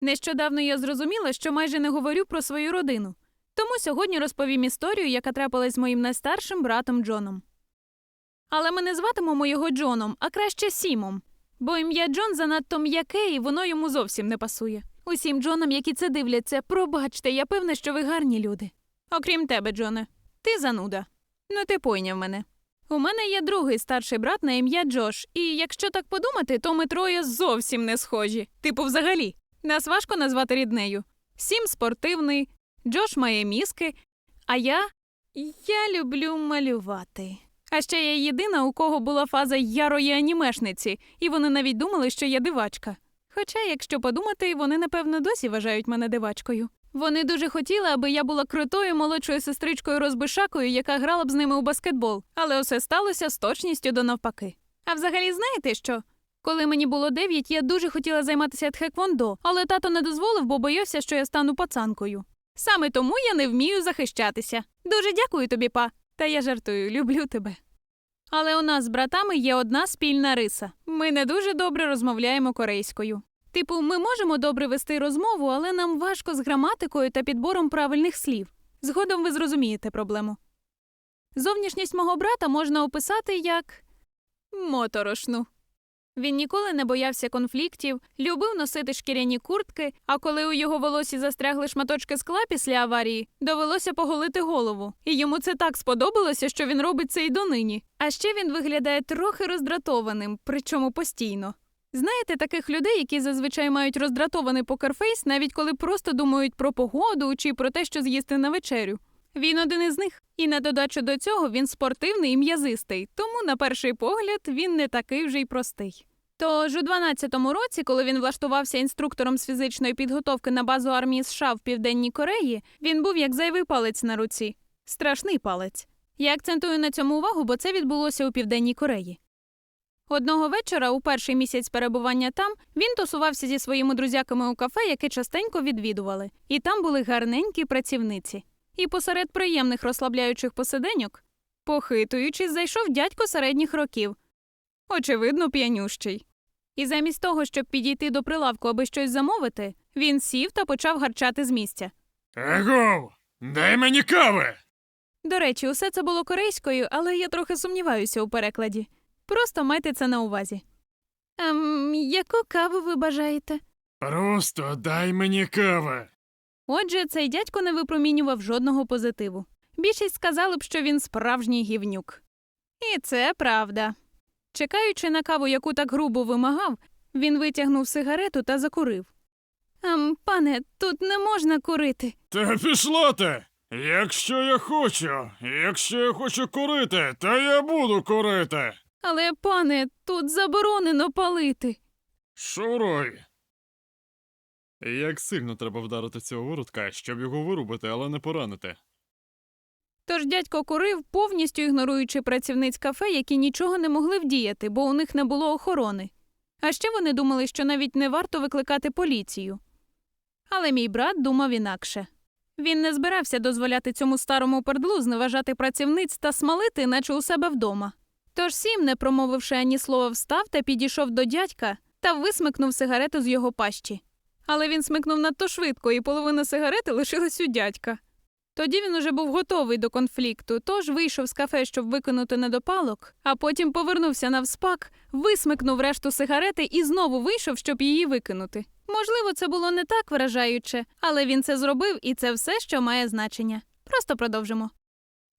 Нещодавно я зрозуміла, що майже не говорю про свою родину. Тому сьогодні розповім історію, яка трапилась з моїм найстаршим братом Джоном. Але ми не зватимемо його Джоном, а краще Сімом, бо ім'я Джон занадто м'яке і воно йому зовсім не пасує. Усім Джонам, які це дивляться, пробачте, я певна, що ви гарні люди. Окрім тебе, Джоне, ти зануда. Ну, ти пойняв мене. У мене є другий старший брат на ім'я Джош, і якщо так подумати, то ми троє зовсім не схожі. Типу, взагалі, нас важко назвати ріднею. Сім спортивний, Джош має мізки, а я. Я люблю малювати. А ще я єдина, у кого була фаза ярої анімешниці, і вони навіть думали, що я дивачка. Хоча, якщо подумати, вони напевно досі вважають мене дивачкою. Вони дуже хотіли, аби я була крутою молодшою сестричкою розбишакою, яка грала б з ними у баскетбол, але усе сталося з точністю до навпаки. А взагалі, знаєте що? Коли мені було дев'ять, я дуже хотіла займатися тхеквондо, але тато не дозволив, бо боявся, що я стану пацанкою. Саме тому я не вмію захищатися. Дуже дякую тобі, па. Та я жартую, люблю тебе. Але у нас з братами є одна спільна риса. Ми не дуже добре розмовляємо корейською. Типу, ми можемо добре вести розмову, але нам важко з граматикою та підбором правильних слів. Згодом ви зрозумієте проблему. Зовнішність мого брата можна описати як моторошну. Він ніколи не боявся конфліктів, любив носити шкіряні куртки, а коли у його волосі застрягли шматочки скла після аварії, довелося поголити голову. І йому це так сподобалося, що він робить це й донині. А ще він виглядає трохи роздратованим, причому постійно. Знаєте таких людей, які зазвичай мають роздратований покерфейс, навіть коли просто думають про погоду чи про те, що з'їсти на вечерю. Він один із них. І на додачу до цього він спортивний і м'язистий, тому, на перший погляд, він не такий вже й простий. Тож у 12-му році, коли він влаштувався інструктором з фізичної підготовки на базу армії США в Південній Кореї, він був як зайвий палець на руці. Страшний палець. Я акцентую на цьому увагу, бо це відбулося у Південній Кореї. Одного вечора, у перший місяць перебування там, він тусувався зі своїми друзяками у кафе, яке частенько відвідували, і там були гарненькі працівниці. І посеред приємних розслабляючих посиденьок, похитуючись, зайшов дядько середніх років. Очевидно, п'янющий. І замість того, щоб підійти до прилавку, аби щось замовити, він сів та почав гарчати з місця. Агов, дай мені кави. До речі, усе це було корейською, але я трохи сумніваюся у перекладі. Просто майте це на увазі. Ем, яку каву ви бажаєте? Просто дай мені кави. Отже, цей дядько не випромінював жодного позитиву. Більшість сказали б, що він справжній гівнюк. І це правда. Чекаючи на каву, яку так грубо вимагав, він витягнув сигарету та закурив. Ем, пане, тут не можна курити. Та пішла ти. Якщо я хочу, якщо я хочу курити, то я буду курити. Але, пане, тут заборонено палити. Шуруй. Як сильно треба вдарити цього виродка, щоб його вирубити, але не поранити. Тож дядько курив, повністю ігноруючи працівниць кафе, які нічого не могли вдіяти, бо у них не було охорони. А ще вони думали, що навіть не варто викликати поліцію. Але мій брат думав інакше. Він не збирався дозволяти цьому старому пердлу зневажати працівниць та смалити, наче у себе вдома. Тож сім, не промовивши ані слова, встав та підійшов до дядька та висмикнув сигарету з його пащі. Але він смикнув надто швидко, і половина сигарети лишилась у дядька. Тоді він уже був готовий до конфлікту, тож вийшов з кафе, щоб викинути недопалок, а потім повернувся навспак, висмикнув решту сигарети і знову вийшов, щоб її викинути. Можливо, це було не так вражаюче, але він це зробив, і це все, що має значення. Просто продовжимо.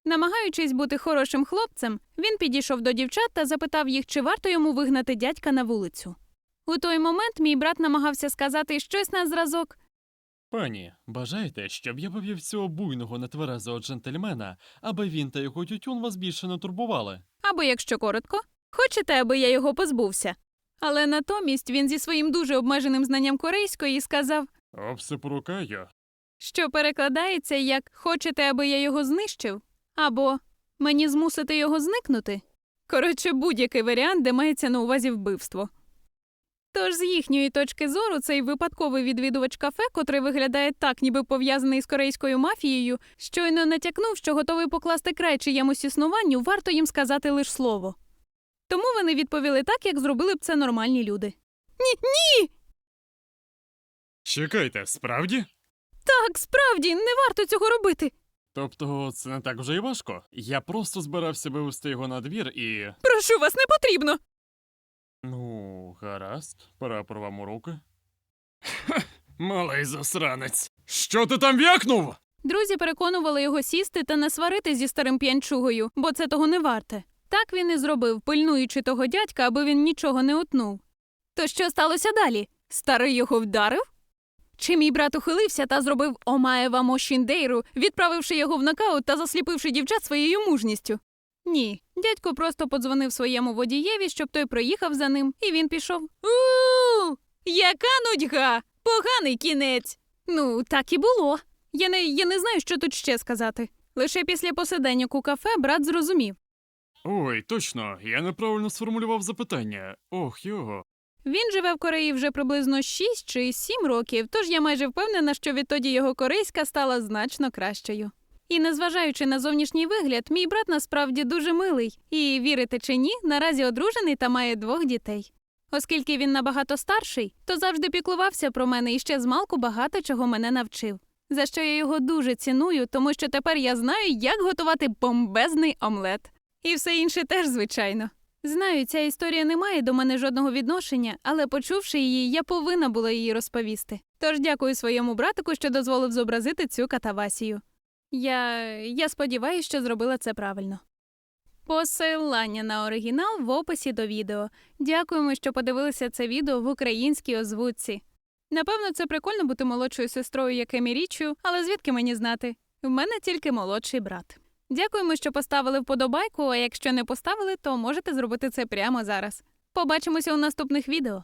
Намагаючись бути хорошим хлопцем, він підійшов до дівчат та запитав їх, чи варто йому вигнати дядька на вулицю. У той момент мій брат намагався сказати щось на зразок, Пані, бажаєте, щоб я повів цього буйного нетверезого джентльмена, аби він та його тютюн вас більше не турбували? або, якщо коротко, хочете, аби я його позбувся. Але натомість він зі своїм дуже обмеженим знанням корейської сказав, Обсипрукаю. що перекладається як хочете, аби я його знищив, або мені змусити його зникнути. Коротше, будь-який варіант, де мається на увазі вбивство. Тож, з їхньої точки зору, цей випадковий відвідувач кафе, котрий виглядає так, ніби пов'язаний з корейською мафією, щойно натякнув, що готовий покласти край чиємусь існуванню, варто їм сказати лише слово. Тому вони відповіли так, як зробили б це нормальні люди. Ні, ні! Чекайте, справді? Так, справді, не варто цього робити. Тобто це не так вже й важко. Я просто збирався вивести його на двір і. Прошу вас, не потрібно. Ну, гаразд, пора про вам уроки. Малий засранець. Що ти там в'якнув? Друзі переконували його сісти та не сварити зі старим п'янчугою, бо це того не варте. Так він і зробив, пильнуючи того дядька, аби він нічого не утнув. То що сталося далі? Старий його вдарив? Чи мій брат ухилився та зробив Омаєва Мошіндейру, відправивши його в нокаут та засліпивши дівчат своєю мужністю? Ні, дядько просто подзвонив своєму водієві, щоб той проїхав за ним, і він пішов. У, яка нудьга! Поганий кінець. Ну, так і було. Я не, я не знаю, що тут ще сказати. Лише після посиденьок у кафе брат зрозумів. Ой, точно, я неправильно сформулював запитання. Ох, його. Він живе в Кореї вже приблизно 6 чи 7 років, тож я майже впевнена, що відтоді його корейська стала значно кращою. І незважаючи на зовнішній вигляд, мій брат насправді дуже милий, і вірите чи ні, наразі одружений та має двох дітей. Оскільки він набагато старший, то завжди піклувався про мене і ще змалку багато чого мене навчив. За що я його дуже ціную, тому що тепер я знаю, як готувати бомбезний омлет. І все інше теж, звичайно. Знаю, ця історія не має до мене жодного відношення, але почувши її, я повинна була її розповісти. Тож дякую своєму братику, що дозволив зобразити цю катавасію. Я, я сподіваюся, що зробила це правильно. Посилання на оригінал в описі до відео. Дякуємо, що подивилися це відео в українській озвучці. Напевно, це прикольно бути молодшою сестрою, як Емі Річчю, але звідки мені знати? В мене тільки молодший брат. Дякуємо, що поставили вподобайку, а якщо не поставили, то можете зробити це прямо зараз. Побачимося у наступних відео.